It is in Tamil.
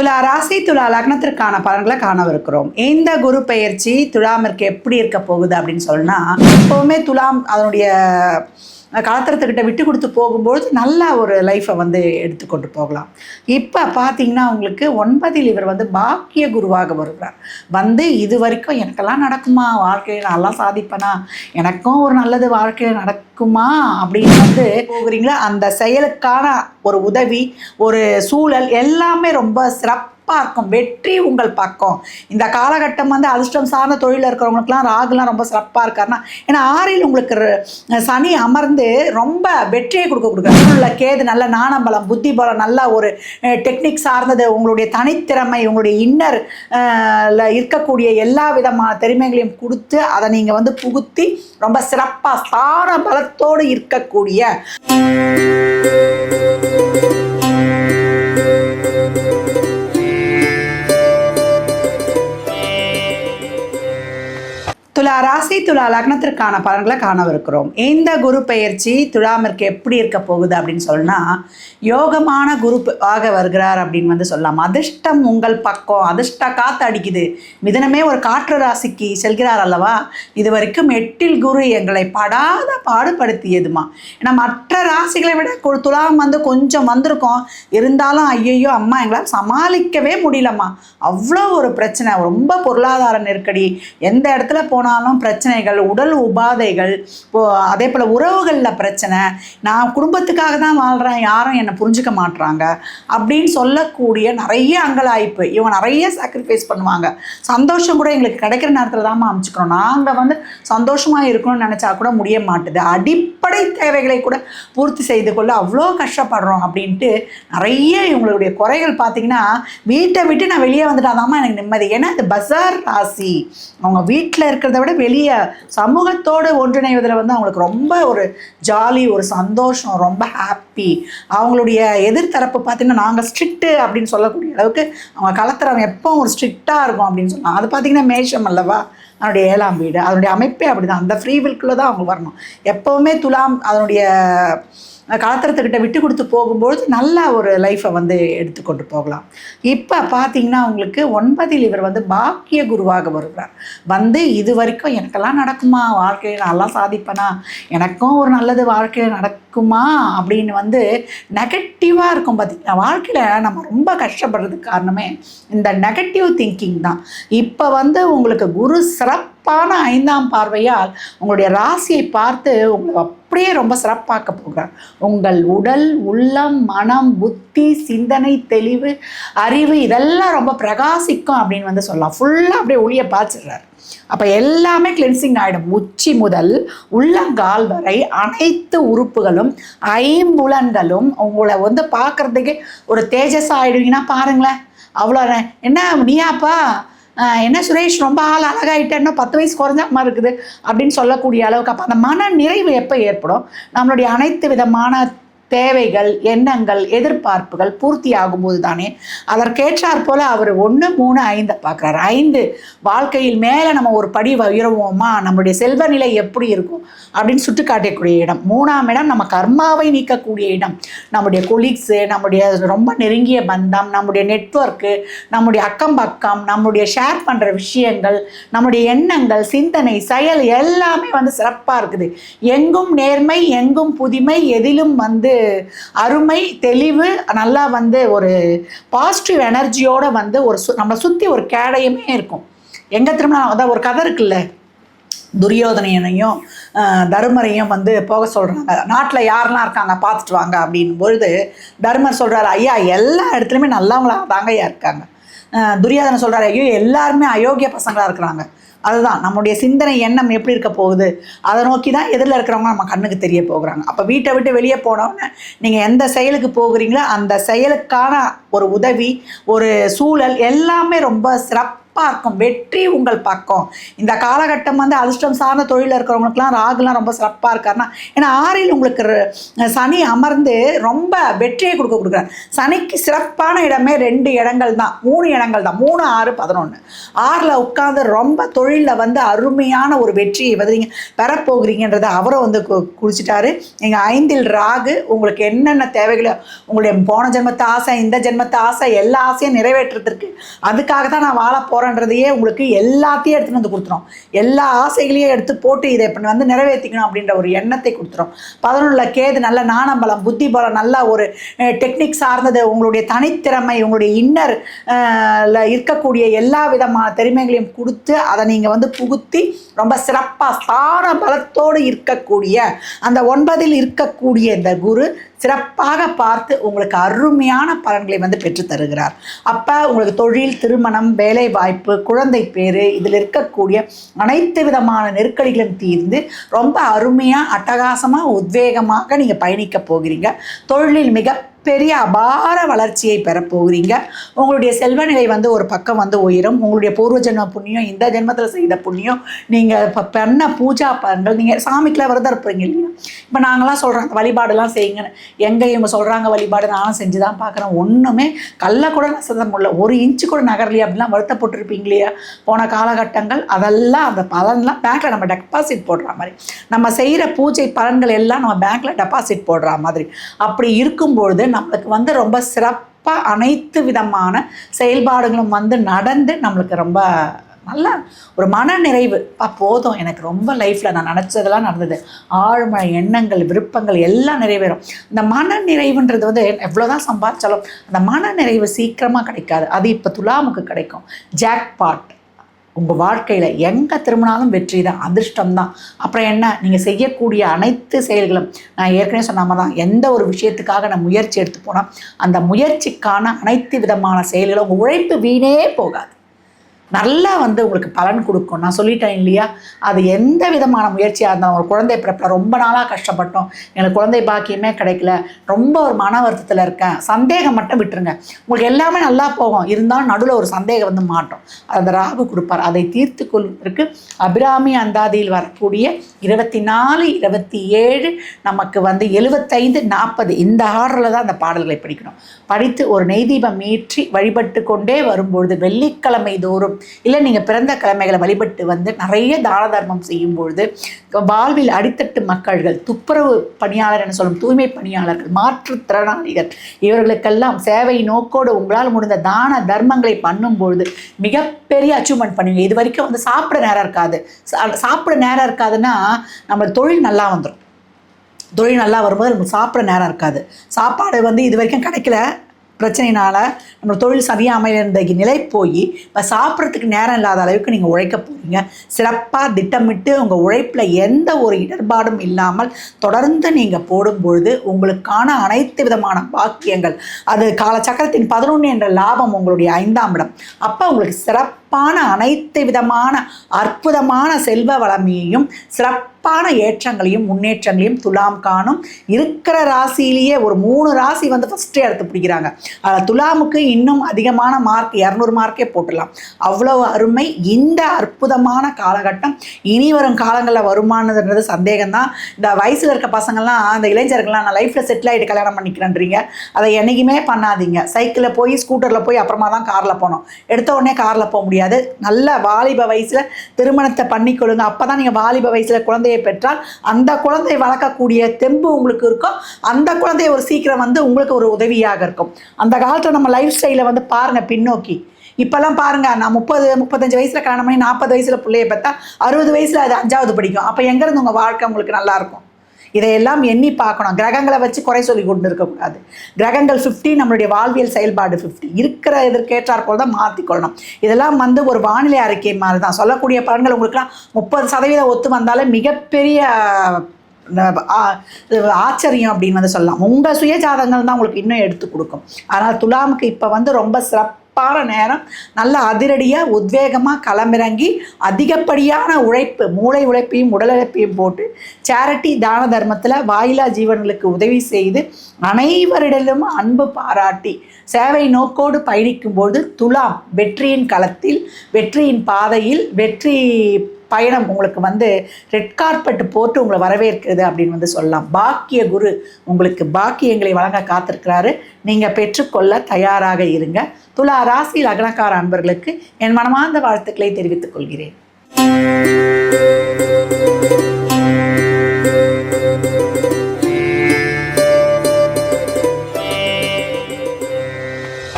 துலா ராசி துலா லக்னத்திற்கான பலன்களை காணவிருக்கிறோம். இந்த குரு பெயர்ச்சி துலாமிற்கு எப்படி இருக்க போகுது அப்படின்னு சொன்னா எப்பவுமே துலாம் அதனுடைய கலத்திரத்துக்கிட்ட விட்டு கொடுத்து போகும்போது நல்ல ஒரு லைஃப்பை வந்து எடுத்துக்கொண்டு போகலாம். இப்போ பார்த்தீங்கன்னா உங்களுக்கு ஒன்பதில் இவர் வந்து பாக்கிய குருவாக வருகிறார். வந்து இது வரைக்கும் எனக்கெல்லாம் நடக்குமா? வாழ்க்கையில் நல்லா சாதிப்பேனா? எனக்கும் ஒரு நல்லது வாழ்க்கையில் நடக்குமா? அப்படின்னு வந்து போகிறீங்களா? அந்த செயலுக்கான ஒரு உதவி ஒரு சூழல் எல்லாமே ரொம்ப சிறப்பு இருக்கும் வெற்றி உங்கள் பக்கம். இந்த காலகட்டம் வந்து அதிர்ஷ்டம் சார்ந்த தொழிலில் இருக்கிறவங்களுக்குலாம் ராகுலாம் ரொம்ப சிறப்பாக இருக்காருன்னா ஏன்னா ஆறில் உங்களுக்கு சனி அமர்ந்து ரொம்ப வெற்றியை கொடுக்க கொடுக்குறாரு. உள்ள கேது நல்ல நாணம்பலம் புத்தி பலம் நல்ல ஒரு டெக்னிக் சார்ந்தது உங்களுடைய தனித்திறமை உங்களுடைய இன்னர் இருக்கக்கூடிய எல்லா விதமான திறமைகளையும் கொடுத்து அதை நீங்கள் வந்து புகுத்தி ரொம்ப சிறப்பாக ஸ்தான பலத்தோடு இருக்கக்கூடிய துலா லக்னத்திற்கான பலன்களை காணவிருக்கிறோம். இந்த குரு பெயர்ச்சி துலாமிற்கு எப்படி இருக்க போகுது அப்படின்னு சொன்னா யோகமான குரு ஆக வருகிறார் அப்படின்னு வந்து சொல்லலாம். அதிர்ஷ்டம் உங்கள் பக்கம் அதிர்ஷ்ட காத்து அடிக்குது. மிதனமே ஒரு காற்று ராசிக்கு செல்கிறார் அல்லவா? இது வரைக்கும் எட்டில் குரு எங்களை படாத பாடுபடுத்தியதுமா. ஏன்னா மற்ற ராசிகளை விட துலாம் வந்து கொஞ்சம் வந்திருக்கோம். இருந்தாலும் ஐயையோ அம்மா எங்களால் சமாளிக்கவே முடியலம்மா. அவ்வளோ ஒரு பிரச்சனை. ரொம்ப பொருளாதார நெருக்கடி. எந்த இடத்துல போனாலும் பிரச்சனை பிரச்சனைகள் உடல் உபாதைகள் இப்போ அதே போல் உறவுகளில் பிரச்சனை நான் குடும்பத்துக்காக தான் வாழ்கிறேன் யாரும் என்னை புரிஞ்சுக்க மாட்டுறாங்க அப்படின்னு சொல்லக்கூடிய நிறைய அங்கலாய்ப்பு. இவங்க நிறைய சாக்ரிஃபைஸ் பண்ணுவாங்க. சந்தோஷம் கூட எங்களுக்கு கிடைக்கிற நேரத்தில் தான் அமைச்சுக்கிறோம். நாங்கள் வந்து சந்தோஷமாக இருக்கணும்னு நினச்சா கூட முடிய மாட்டுது. அடி அடிப்படை தேவைகளை கூட பூர்த்தி செய்து கொள்ள அவ்வளோ கஷ்டப்படுறோம் அப்படின்ட்டு நிறைய இவங்களுடைய குறைகள் பார்த்தீங்கன்னா வீட்டை விட்டு நான் வெளியே வந்துட்டாதாம்மா எனக்கு நிம்மதி. ஏன்னா இந்த பசார் ராசி அவங்க வீட்டில் இருக்கிறத விட வெளியே சமூகத்தோடு ஒன்றிணைவதில் வந்து அவங்களுக்கு ரொம்ப ஒரு ஜாலி ஒரு சந்தோஷம் ரொம்ப ஹாப்பி அவங்களுடைய எதிர்த்தரப்பு பார்த்தீங்கன்னா நாங்கள் ஸ்ட்ரிக்ட்டு அப்படின்னு சொல்லக்கூடிய அளவுக்கு அவங்க கலத்துறவங்க எப்போ ஒரு ஸ்ட்ரிக்டாக இருக்கும் அப்படின்னு சொன்னாங்க அது பார்த்தீங்கன்னா மேஷம் அல்லவா? அதனுடைய ஏழாம் வீடு. அதனுடைய அமைப்பே அப்படிதான். அந்த ஃப்ரீ வில்குள்ளே தான் அவங்க வரணும். எப்போவுமே துலாம் அதனுடைய கலத்திரத்துக்கிட்ட விட்டு கொடுத்து போகும்பொழுது நல்ல ஒரு லைஃப்பை வந்து எடுத்துக்கொண்டு போகலாம். இப்போ பார்த்தீங்கன்னா உங்களுக்கு ஒன்பதில் இவர் வந்து பாக்கிய குருவாக வருகிறார். வந்து இது வரைக்கும் எனக்கெல்லாம் நடக்குமா? வாழ்க்கையில் நல்லா சாதிப்பேனா? எனக்கும் ஒரு நல்லது வாழ்க்கையில் நடக்குமா? அப்படின்னு வந்து நெகட்டிவாக இருக்கும் பார்த்திங்கன்னா வாழ்க்கையில் நம்ம ரொம்ப கஷ்டப்படுறதுக்கு காரணமே இந்த நெகட்டிவ் திங்கிங் தான். இப்போ வந்து உங்களுக்கு குரு சிறப்பான ஐந்தாம் பார்வையால் உங்களுடைய ராசியை பார்த்து உங்களை அப்படியே ரொம்ப சிறப்பாக்க போகிறார். உங்கள் உடல் உள்ளம் மனம் புத்தி சிந்தனை தெளிவு அறிவு இதெல்லாம் ரொம்ப பிரகாசிக்கும் அப்படின்னு வந்து சொல்லலாம். ஃபுல்லாக அப்படியே ஒளியை பாய்ச்சிடுறாரு. அப்போ எல்லாமே கிளென்சிங் ஆகிடும் உச்சி முதல் உள்ளங்கால் வரை அனைத்து உறுப்புகளும் ஐம்புலன்களும் உங்களை வந்து பார்க்குறதுக்கு ஒரு தேஜஸ் ஆகிடுவீங்கன்னா பாருங்களேன். அவ்வளோ என்ன நீயாப்பா? என்ன சுரேஷ் ரொம்ப ஆள் அழகாயிட்டேன்னா இன்னும் பத்து வயசு குறைஞ்ச மாதிரி இருக்குது அப்படின்னு சொல்லக்கூடிய அளவுக்கு அப்போ அந்த மன நிறைவு எப்போ ஏற்படும்? நம்மளுடைய அனைத்து விதமான தேவைகள் எண்ணங்கள் எதிர்பார்ப்புகள் பூர்த்தி ஆகும்போது தானே அதற்கேற்றாற் போல அவர் ஒன்று மூணு ஐந்தை பார்க்குறாரு. ஐந்து வாழ்க்கையில் மேலே நம்ம ஒரு படி உயருவோமா? நம்மளுடைய செல்வ நிலை எப்படி இருக்கும்? அப்படின்னு சுட்டு காட்டக்கூடிய இடம். மூணாம் இடம் நம்ம கர்மாவை நீக்கக்கூடிய இடம். நம்முடைய கொலீக்ஸு நம்முடைய ரொம்ப நெருங்கிய பந்தம் நம்முடைய நெட்வொர்க்கு நம்முடைய அக்கம் பக்கம் நம்முடைய ஷேர் பண்ணுற விஷயங்கள் நம்முடைய எண்ணங்கள் சிந்தனை செயல் எல்லாமே வந்து சிறப்பாக இருக்குது. எங்கும் நேர்மை எங்கும் புதுமை எதிலும் வந்து அருமை தெளிவு நல்லா வந்து ஒரு பாசிட்டிவ் எனர்ஜியோட வந்து ஒரு சு நம்மளை சுற்றி ஒரு கேடயமே இருக்கும். எங்கே திரும்ப அதான் ஒரு கதை இருக்குல்ல? துரியோதனையனையும் தருமரையும் வந்து போக சொல்கிறாங்க நாட்டில் யாரெல்லாம் இருக்காங்க பார்த்துட்டு வாங்க அப்படின் பொழுது தருமர் சொல்கிறாரு ஐயா எல்லா இடத்துலையுமே நல்லவங்களாக தாங்கய்யா இருக்காங்க. ஆஹ், துரியோதனை சொல்கிறாரு ஐயோ எல்லாருமே அயோக்கிய பசங்களாக இருக்கிறாங்க. அதுதான் நம்முடைய சிந்தனை எண்ணம் எப்படி இருக்க போகுது? அதை நோக்கி தான் எதிரில் இருக்கிறவங்க நம்ம கண்ணுக்கு தெரிய போகிறாங்க. அப்போ வீட்டை விட்டு வெளியே போனோன்னே நீங்கள் எந்த செயலுக்கு போகிறீங்களோ அந்த செயலுக்கான ஒரு உதவி ஒரு சூழல் எல்லாமே ரொம்ப சிறப்பு சிறப்பாக இருக்கும் வெற்றி உங்கள் பக்கம். இந்த காலகட்டம் வந்து அதிர்ஷ்டம் சார்ந்த தொழிலில் இருக்கிறவங்களுக்குலாம் ராகுலாம் ரொம்ப சிறப்பாக இருக்காருன்னா ஏன்னா ஆறில் உங்களுக்கு ர- சனி அமர்ந்து ரொம்ப வெற்றியை கொடுக்க கொடுக்குறாரு. சனிக்கு சிறப்பான இடமே ரெண்டு இடங்கள் தான். மூணு இடங்கள் தான். மூணு ஆறு பதினொன்று ஆறில் உட்காந்து ரொம்ப தொழிலில் வந்து அருமையான ஒரு வெற்றியை வந்து நீங்கள் பெறப்போகிறீங்கன்றதை அவரை வந்து கு- குறிச்சிட்டாரு நீங்கள் ஐந்தில் ராகு உங்களுக்கு என்னென்ன தேவைகளோ உங்களுடைய போன ஜென்மத்தை ஆசை இந்த ஜென்மத்தை ஆசை எல்லா ஆசையும் நிறைவேற்றுறதுக்கு அதுக்காக தான் நான் வாழ போகிறேன் பண்ணுறதையே உங்களுக்கு எல்லாத்தையும் எடுத்துகிட்டு வந்து கொடுத்துரும். எல்லா ஆசைகளையும் எடுத்து போட்டு இதை பண்ணி வந்து நிறைவேற்றிக்கணும் அப்படின்ற ஒரு எண்ணத்தை கொடுத்துரும். பதினொன்றில் கேது நல்ல நாணம்பலம் புத்தி பலம் நல்ல ஒரு டெக்னிக் சார்ந்தது உங்களுடைய தனித்திறமை உங்களுடைய இன்னர் இருக்கக்கூடிய எல்லா விதமான திறமைகளையும் கொடுத்து அதை நீங்கள் வந்து புகுத்தி ரொம்ப சிறப்பாக ஸ்தான பலத்தோடு இருக்கக்கூடிய அந்த ஒன்பதில் இருக்கக்கூடிய இந்த குரு சிறப்பாக பார்த்து உங்களுக்கு அருமையான பலன்களை வந்து பெற்று தருகிறார். அப்போ உங்களுக்கு தொழில் திருமணம் வேலை வாய்ப்பு குழந்தை பேர் இதில் இருக்கக்கூடிய அனைத்து விதமான நெருக்கடிகளும் தீர்ந்து ரொம்ப அருமையாக அட்டகாசமாக உத்வேகமாக நீங்கள் பயணிக்க போகிறீங்க. தொழிலில் மிக பெரிய அபார வளர்ச்சியை பெறப்போகிறீங்க உங்களுடைய செல்வ நிலை வந்து ஒரு பக்கம் வந்து உயரும். உங்களுடைய பூர்வ ஜென்ம புண்ணியம் இந்த ஜென்மத்தில் செய்த புண்ணியம் நீங்கள் இப்போ பண்ண பூஜா பலன்கள் நீங்கள் சாமிக்கெலாம் விரதம் இருப்பீங்க இல்லையா? இப்போ நாங்களாம் சொல்கிறோம் அந்த வழிபாடெல்லாம் செய்யுங்கன்னு. எங்கே இவங்க சொல்கிறாங்க வழிபாடு நானும் செஞ்சு தான் பார்க்குறேன். ஒன்றுமே கல்ல கூட நசதம் இல்லை ஒரு இன்ச்சு கூட நகரலையே அப்படிலாம் வருத்தப்பட்டிருப்பீங்க இல்லையா? போன காலகட்டங்கள் அதெல்லாம் அந்த பலன்லாம் பேங்க்கில் நம்ம டெபாசிட் போடுற மாதிரி. நம்ம செய்கிற பூஜை பலன்கள் எல்லாம் நம்ம பேங்க்கில் டெபாசிட் போடுற மாதிரி. அப்படி இருக்கும்பொழுது நம்மளுக்கு வந்து ரொம்ப சிறப்பாக அனைத்து விதமான செயல்பாடுகளும் வந்து நடந்து நம்மளுக்கு ரொம்ப நல்ல ஒரு மன நிறைவு அப்போ போதும். எனக்கு ரொம்ப லைஃப்பில் நான் நினச்சதெல்லாம் நடந்தது. ஆழ்மழை எண்ணங்கள் விருப்பங்கள் எல்லாம் நிறைவேறும். இந்த மன நிறைவுன்றது வந்து எவ்வளோதான் சம்பாதிச்சாலும் அந்த மன நிறைவு சீக்கிரமாக கிடைக்காது. அது இப்போ துலாமுக்கு கிடைக்கும். ஜாக்பாட் உங்கள் வாழ்க்கையில் எங்கே திரும்பினாலும் வெற்றி தான் அதிர்ஷ்டம் தான். அப்புறம் என்ன? நீங்கள் செய்யக்கூடிய அனைத்து செயல்களும் நான் ஏற்கனவே சொன்ன தான் எந்த ஒரு விஷயத்துக்காக நான் முயற்சி எடுத்து போனால் அந்த முயற்சிக்கான அனைத்து விதமான செயல்களும் உங்கள் உழைப்பு வீணே போகாது. நல்லா வந்து உங்களுக்கு பலன் கொடுக்கும். நான் சொல்லிட்டேன் இல்லையா? அது எந்த விதமான முயற்சியாக இருந்தாலும் ஒரு குழந்தை பிறப்பில் ரொம்ப நாளாக கஷ்டப்பட்டோம். எனக்கு குழந்தை பாக்கியமே கிடைக்கல. ரொம்ப ஒரு மன வருத்தத்தில் இருக்கேன். சந்தேகம் மட்டும் விட்டுருங்க. உங்களுக்கு எல்லாமே நல்லா போகும். இருந்தாலும் நடுவில் ஒரு சந்தேகம் வந்து மாட்டோம். அந்த ராகு கொடுப்பார். அதை தீர்த்து கொள்வதற்கு அபிராமி அந்தாதியில் வரக்கூடிய இருபத்தி நாலு இருபத்தி ஏழு நமக்கு வந்து எழுபத்தைந்து நாற்பது இந்த ஆர்டரில் தான் அந்த பாடல்களை படிக்கணும். படித்து ஒரு நெய்தீபம் ஏற்றி வழிபட்டு கொண்டே வரும்பொழுது வெள்ளிக்கிழமை தோறும் இல்லை நீங்கள் பிறந்த கிழமைகளை வழிபட்டு வந்து நிறைய தான தர்மம் செய்யும் பொழுது வாழ்வில் அடித்தட்டு மக்கள்கள் துப்புரவு பணியாளர் என சொல்லும் தூய்மை பணியாளர்கள் மாற்றுத்திறனாளிகள் இவர்களுக்கெல்லாம் சேவை நோக்கோடு உங்களால் முடிந்த தான தர்மங்களை பண்ணும் பொழுது மிகப்பெரிய அச்சீவ்மெண்ட் பண்ணுவீங்க. இது வரைக்கும் வந்து சாப்பிட நேரம் இருக்காது. சா- சாப்பிட நேரம் இருக்காதுன்னா நம்ம தொழில் நல்லா வந்துடும் தொழில் நல்லா வரும்போது நமக்கு சாப்பிட நேரம் இருக்காது. சாப்பாடு வந்து இது வரைக்கும் கிடைக்கல. பிரச்சனையினால நம்ம தொழில் சரியாக அமைய இருந்த நிலை போய் இப்போ சாப்பிட்றதுக்கு நேரம் இல்லாத அளவுக்கு நீங்கள் உழைக்க போகிறீங்க சிறப்பாக திட்டமிட்டு உங்கள் உழைப்பில் எந்த ஒரு இடர்பாடும் இல்லாமல் தொடர்ந்து நீங்கள் போடும்பொழுது உங்களுக்கான அனைத்து விதமான பாக்கியங்கள் அது காலச்சக்கரத்தின் பதினொன்று என்ற லாபம் உங்களுடைய ஐந்தாம் இடம். அப்போ உங்களுக்கு சிறப்பு சிறப்பான அனைத்து விதமான அற்புதமான செல்வ வளமையையும் சிறப்பான ஏற்றங்களையும் முன்னேற்றங்களையும் துலாம் காணும். இருக்கிற ராசியிலேயே ஒரு மூணு ராசி வந்து ஃபஸ்ட்டு எடுத்து பிடிக்கிறாங்க. அதில் துலாமுக்கு இன்னும் அதிகமான மார்க் இரநூறு மார்க்கே போட்டுடலாம். அவ்வளவு அருமை. இந்த அற்புதமான காலகட்டம் இனி வரும் காலங்களில் வருமானதுன்றது சந்தேகம்தான். இந்த வயசில் இருக்க பசங்கள்லாம் அந்த இளைஞர்கள்லாம் நான் லைஃப்பில் செட்டில் ஆகிட்டு கல்யாணம் பண்ணிக்கிறேன்றீங்க. அதை என்றைக்குமே பண்ணாதீங்க. சைக்கிளில் போய் ஸ்கூட்டரில் போய் அப்புறமா தான் காரில் போனோம் எடுத்த உடனே காரில் போக முடியாது. நல்ல வாலிப வயசில் திருமணத்தை பண்ணிக்கொள்ளுங்க. அப்போ தான் நீங்கள் வாலிப வயசில் குழந்தையை பெற்றால் அந்த குழந்தையை வளர்க்கக்கூடிய தெம்பு உங்களுக்கு இருக்கும். அந்த குழந்தைய ஒரு சீக்கிரம் வந்து உங்களுக்கு ஒரு உதவியாக இருக்கும். அந்த காலத்தில் நம்ம லைஃப் ஸ்டைலை வந்து பாருங்கள் பின்னோக்கி. இப்போல்லாம் பாருங்க நான் முப்பது முப்பத்தஞ்சு வயசில் கல்யாணம் பண்ணி நாற்பது வயசில் பிள்ளைய பார்த்தா அறுபது வயசில் அது அஞ்சாவது படிக்கும். அப்போ எங்கேருந்து உங்கள் வாழ்க்கை உங்களுக்கு நல்லாயிருக்கும் இதையெல்லாம் எண்ணி பார்க்கணும். கிரகங்களை வச்சு குறை சொல்லி கொண்டு இருக்கக்கூடாது கிரகங்கள் 50 நம்மளுடைய வாழ்வியல் செயல்பாடு 50 இருக்கிற இதற்கேற்றார் போல் தான் மாற்றிக்கொள்ளணும் இதெல்லாம் வந்து ஒரு வானிலை அறிக்கை மாதிரி தான். சொல்லக்கூடிய பலன்கள் உங்களுக்குலாம் முப்பது சதவீதம் ஒத்து வந்தாலே மிகப்பெரிய ஆச்சரியம் அப்படின்னு வந்து சொல்லலாம். உங்கள் சுய ஜாதகங்கள் தான் உங்களுக்கு இன்னும் எடுத்து கொடுக்கும். அதனால் துலாமுக்கு இப்போ வந்து ரொம்ப சிறப்பு சிறப்பான நேரம். நல்ல அதிரடியாக உத்வேகமாக களமிறங்கி அதிகப்படியான உழைப்பு மூளை உழைப்பையும் உடல் உழைப்பையும் போட்டு சேரிட்டி தான தர்மத்தில் வாயிலா ஜீவன்களுக்கு உதவி செய்து அனைவரிடலும் அன்பு பாராட்டி சேவை நோக்கோடு பயணிக்கும்போது துலாம் வெற்றியின் களத்தில் வெற்றியின் பாதையில் வெற்றி பயணம் உங்களுக்கு வந்து ரெட் கார்பெட் போட்டு உங்களை வரவேற்கிறது அப்படின்னு வந்து சொல்லலாம். பாக்கிய குரு உங்களுக்கு பாக்கியங்களை வழங்க காத்திருக்கிறாரு. நீங்கள் பெற்றுக்கொள்ள தயாராக இருங்க. துலா ராசி லக்னக்கார அன்பர்களுக்கு என் மனமார்ந்த வாழ்த்துக்களை தெரிவித்துக் கொள்கிறேன்.